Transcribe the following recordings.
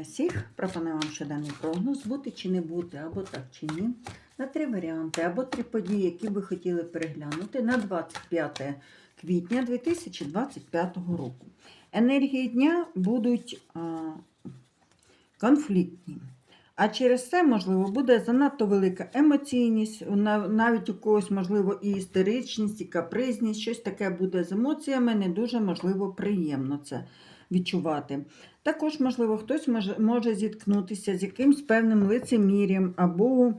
Вітаю! Пропоную вам щоденний прогноз бути чи не бути, або так чи ні. На три варіанти, або три події, які ви хотіли переглянути на 25 квітня 2025 року. Енергії дня будуть а, конфліктні. А через це, можливо, буде занадто велика емоційність, навіть у когось, можливо, і істеричність, і капризність, щось таке буде з емоціями, не дуже, можливо, приємно це відчувати. Також, можливо, хтось може, може зіткнутися з якимсь певним лицемір'ям або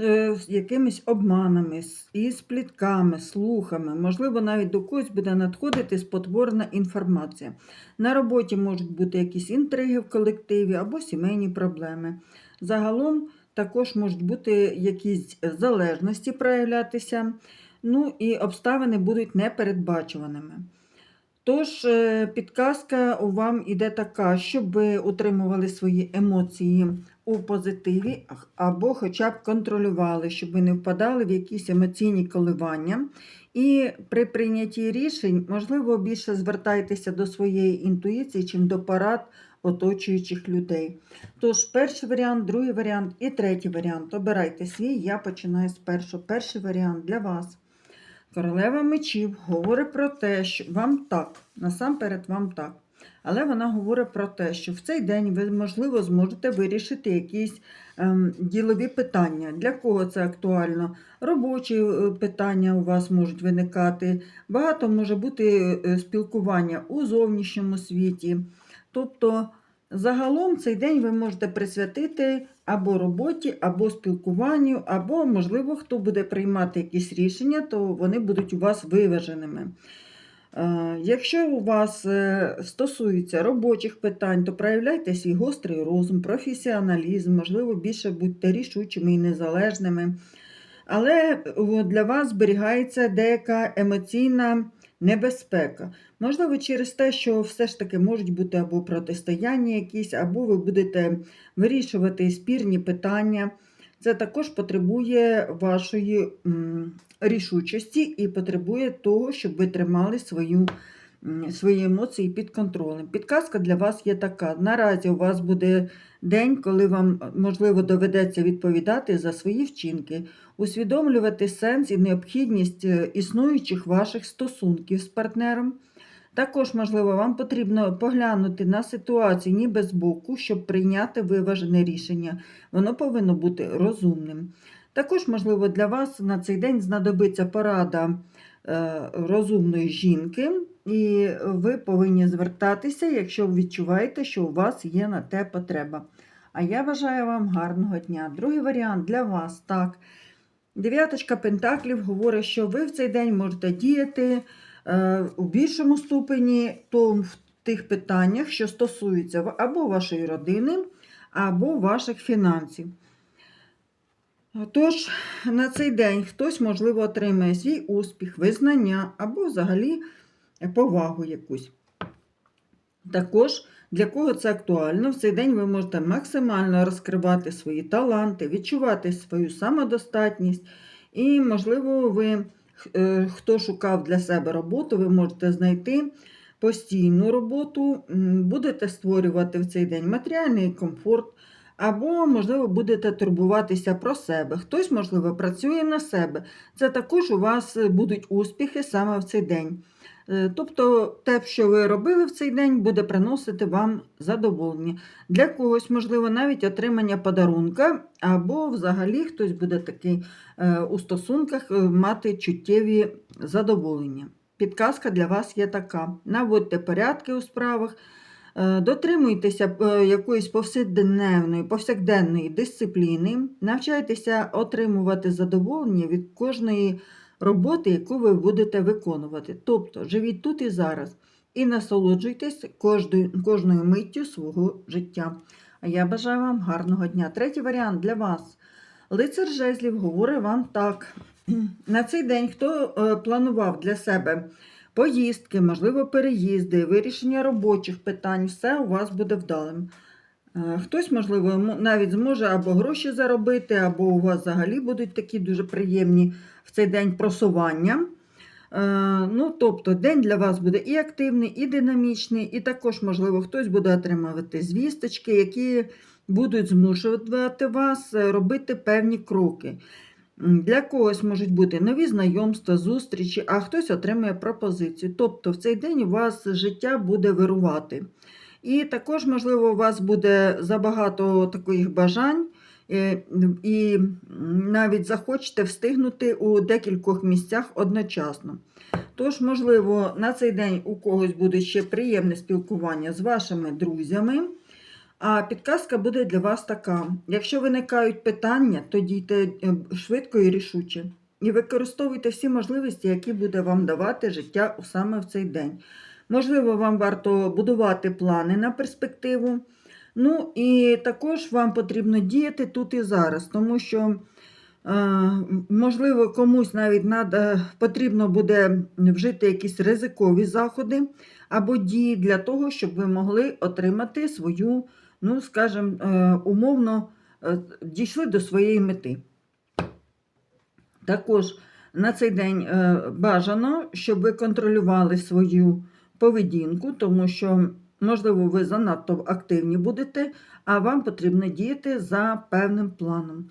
е, з якимись обманами, із плітками, слухами. Можливо, навіть до когось буде надходити спотворена інформація. На роботі можуть бути якісь інтриги в колективі або сімейні проблеми. Загалом також можуть бути якісь залежності проявлятися, ну і обставини будуть непередбачуваними. Тож, е, підказка вам іде така, щоб ви утримували свої емоції у позитиві або хоча б контролювали, щоб ви не впадали в якісь емоційні коливання. І при прийнятті рішень, можливо, більше звертайтеся до своєї інтуїції, чим до парад оточуючих людей. Тож, перший варіант, другий варіант і третій варіант. Обирайте свій, я починаю з першого. Перший варіант для вас. Королева мечів говорить про те, що вам так, насамперед вам так. Але вона говорить про те, що в цей день ви, можливо, зможете вирішити якісь ем, ділові питання. Для кого це актуально? Робочі е, питання у вас можуть виникати. Багато може бути е, спілкування у зовнішньому світі. Тобто, загалом цей день ви можете присвятити або роботі, або спілкуванню, або, можливо, хто буде приймати якісь рішення, то вони будуть у вас виваженими. Е, Якщо у вас е, стосується робочих питань, то проявляйте свій гострий розум, професіоналізм, можливо, більше будьте рішучими і незалежними. Але для вас зберігається деяка емоційна небезпека. Можливо, через те, що все ж таки можуть бути або протистояння якісь, або ви будете вирішувати спірні питання. Це також потребує вашої рішучості і потребує того, щоб ви тримали свою, свої емоції під контролем. Підказка для вас є така: наразі у вас буде день, коли вам можливо доведеться відповідати за свої вчинки, усвідомлювати сенс і необхідність е, існуючих ваших стосунків з партнером. Також, можливо, вам потрібно поглянути на ситуацію ніби збоку, щоб прийняти виважене рішення. Воно повинно бути розумним. Також, можливо, для вас на цей день знадобиться порада е, розумної жінки, і ви повинні звертатися, якщо відчуваєте, що у вас є на те потреба. А я бажаю вам гарного дня. Другий варіант для вас так. Дев'яточка Пентаклів говорить, що ви в цей день можете діяти е, у більшому ступені то в тих питаннях, що стосуються або вашої родини, або ваших фінансів. Тож, на цей день хтось, можливо, отримає свій успіх, визнання або взагалі повагу якусь. Також, для кого це актуально, в цей день ви можете максимально розкривати свої таланти, відчувати свою самодостатність. І, можливо, ви, е, хто шукав для себе роботу, ви можете знайти постійну роботу, будете створювати в цей день матеріальний комфорт, або, можливо, будете турбуватися про себе. Хтось, можливо, працює на себе. Це також у вас е, будуть успіхи саме в цей день. Е, Тобто те, що ви робили в цей день, буде приносити вам задоволення. Для когось, можливо, навіть отримання подарунка, або взагалі хтось буде такий е, у стосунках мати чуттєві задоволення. Підказка для вас є така: наводьте порядки у справах, дотримуйтеся е, якоїсь повсякденної, повсякденної дисципліни, навчайтеся отримувати задоволення від кожної роботи, яку ви будете виконувати. Тобто живіть тут і зараз і насолоджуйтесь кожною, кожною миттю свого життя. А я бажаю вам гарного дня. Третій варіант для вас. Лицар жезлів говорить вам так. На цей день, хто е, планував для себе поїздки, можливо, переїзди, вирішення робочих питань, все у вас буде вдалим. Е, Хтось, можливо, навіть зможе або гроші заробити, або у вас взагалі будуть такі дуже приємні в цей день просування. Е, Ну, тобто, день для вас буде і активний, і динамічний, і також, можливо, хтось буде отримувати звісточки, які будуть змушувати вас е, робити певні кроки. Для когось можуть бути нові знайомства, зустрічі, а хтось отримує пропозицію. Тобто в цей день у вас життя буде вирувати. І також, можливо, у вас буде забагато таких бажань, е, і навіть захочете встигнути у декількох місцях одночасно. Тож, можливо, на цей день у когось буде ще приємне спілкування з вашими друзями. А підказка буде для вас така: якщо виникають питання, то дійте е, швидко і рішуче. І використовуйте всі можливості, які буде вам давати життя саме в цей день. Можливо, вам варто будувати плани на перспективу. Ну і також вам потрібно діяти тут і зараз, тому що, е, можливо, комусь навіть потрібно буде вжити якісь ризикові заходи або дії для того, щоб ви могли отримати свою, ну, скажімо, е, умовно е, дійшли до своєї мети. Також на цей день е, бажано, щоб ви контролювали свою поведінку, тому що, можливо, ви занадто активні будете, а вам потрібно діяти за певним планом.